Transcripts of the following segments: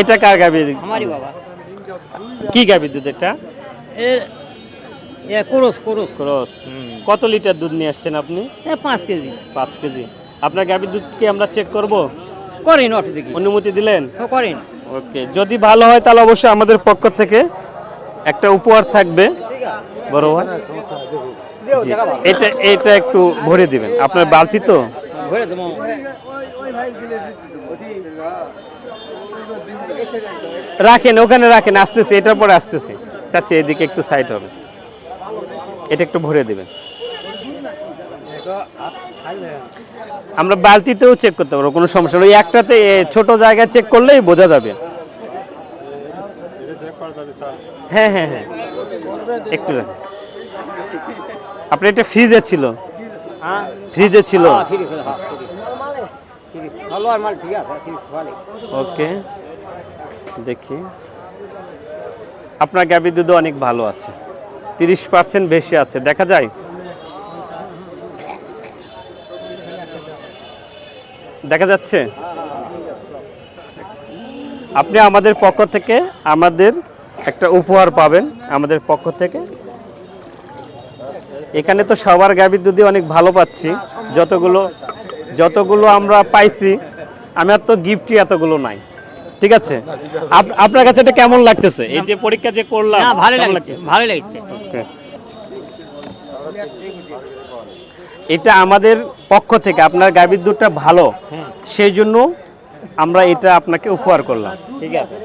এটা কার গাবি? আমারই বাবা। কি গাভীর দুধ এটা? Cross cross. ক্রস কত লিটার দুধ নিয়ে আসছেন আপনি? পাঁচ কেজি। পাঁচ কেজি। আপনার গাবি দুধ কি আমরা চেক করব? করেন অনুমতি দিলেন? করেন ওকে যদি ভালো হয় তাহলে অবশ্যই আমাদের পক্ষ থেকে একটা উপহার থাকবে। বড় ভাই? এটা এটা একটু ভরে দিবেন। আপনার বালতি তো? ভরে দেবো। রাখেন ওখানে রাখেন আসতেছি এটার পরে আসতেছি। চাচ্ছি এদিকে একটু সাইড হবে। এটা একটু ভরে দিবেন। আমরা বালতিতেও চেক করতে পারব কোনো সমস্যা নেই। ওই একটাতে ছোট জায়গায় চেক করলেই বোঝা যাবে। হ্যাঁ হ্যাঁ হ্যাঁ। একটু রাখেন। আপনি এটা ফ্রিজে ছিল। হ্যাঁ। ফ্রিজে ছিল। ওকে, দেখি। আপনার গাভীর দুধ অনেক ভালো আছে। তিরিশ পার্সেন্ট বেশি আছে, দেখা যায়? দেখা যাচ্ছে? আপনি আমাদের পক্ষ থেকে আমাদের একটা উপহার পাবেন, আমাদের পক্ষ থেকে। এখানে তো সবার গাভীর দুধই অনেক ভালো পাচ্ছি, যতগুলো যতগুলো আমরা পাইছি আমার তো গিফটই এতগুলো নাই। ঠিক আছে? আপনার কাছে এটা কেমন লাগতেছে? এই যে পরীক্ষা যে করলাম ভালো লাগছে ভালো লাগছে। এটা আমাদের পক্ষ থেকে আপনার গাভীর দুধটা ভালো সেই জন্য আমরা এটা আপনাকে উপহার করলাম। ঠিক আছে।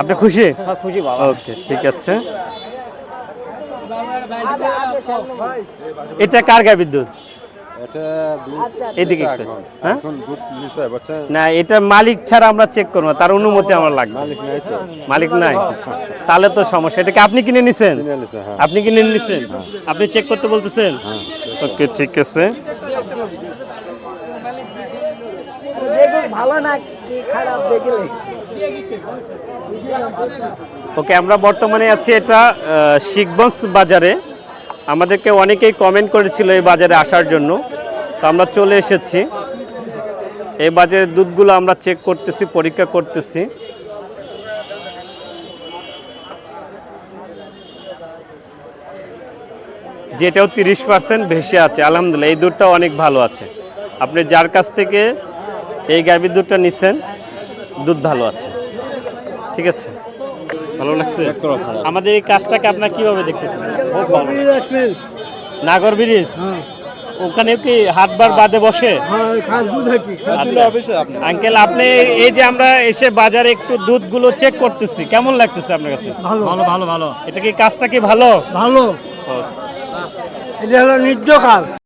আপনি খুশি? হ্যাঁ, খুশি বাবা। ওকে ঠিক আছে। এটা কার গাভীর দুধ? এদিকে নিছে একটু। হ্যাঁ? না এটা মালিক ছাড়া আমরা চেক করব না, তার অনুমতি আমার লাগবে। মালিক নাই তো। মালিক নাই। তাহলে তো সমস্যা এটাকে আপনি কিনে নিছেন? হ্যাঁ। আপনি কিনে নিছেন? আপনি চেক করতে বলতেছেন? ওকে ঠিক আছে। ভালো না খারাপ ওকে আমরা বর্তমানে আছি এটা শিখগঞ্জ বাজারে। আমাদেরকে অনেকেই কমেন্ট করেছিল এই বাজারে আসার জন্য। তো আমরা চলে এসেছি। এই বাজারের দুধগুলো আমরা চেক করতেছি, পরীক্ষা করতেছি। যেটাও তিরিশ পার্সেন্ট ভেসে আছে। আলহামদুলিল্লাহ, এই দুধটা অনেক ভালো আছে। আপনি যার কাছ থেকে এই গাভীর দুধটা নিছেন, দুধ ভালো আছে। ঠিক আছে? ভালো লাগছে? আমাদের এই কাজটাকে আপনার কীভাবে দেখতেছেন? নাগর ব্রিজ? ওখানে কি হাটবার বাদে বসে? আচ্ছা। আঙ্কেল আপনি এই যে আমরা এসে বাজারে একটু দুধগুলো চেক করতেছি কেমন লাগতেছে আপনার কাছে? ভালো। ভালো ভালো এটা কি কাজটা কি ভালো? ভালো। এটা হলো নির্যকাল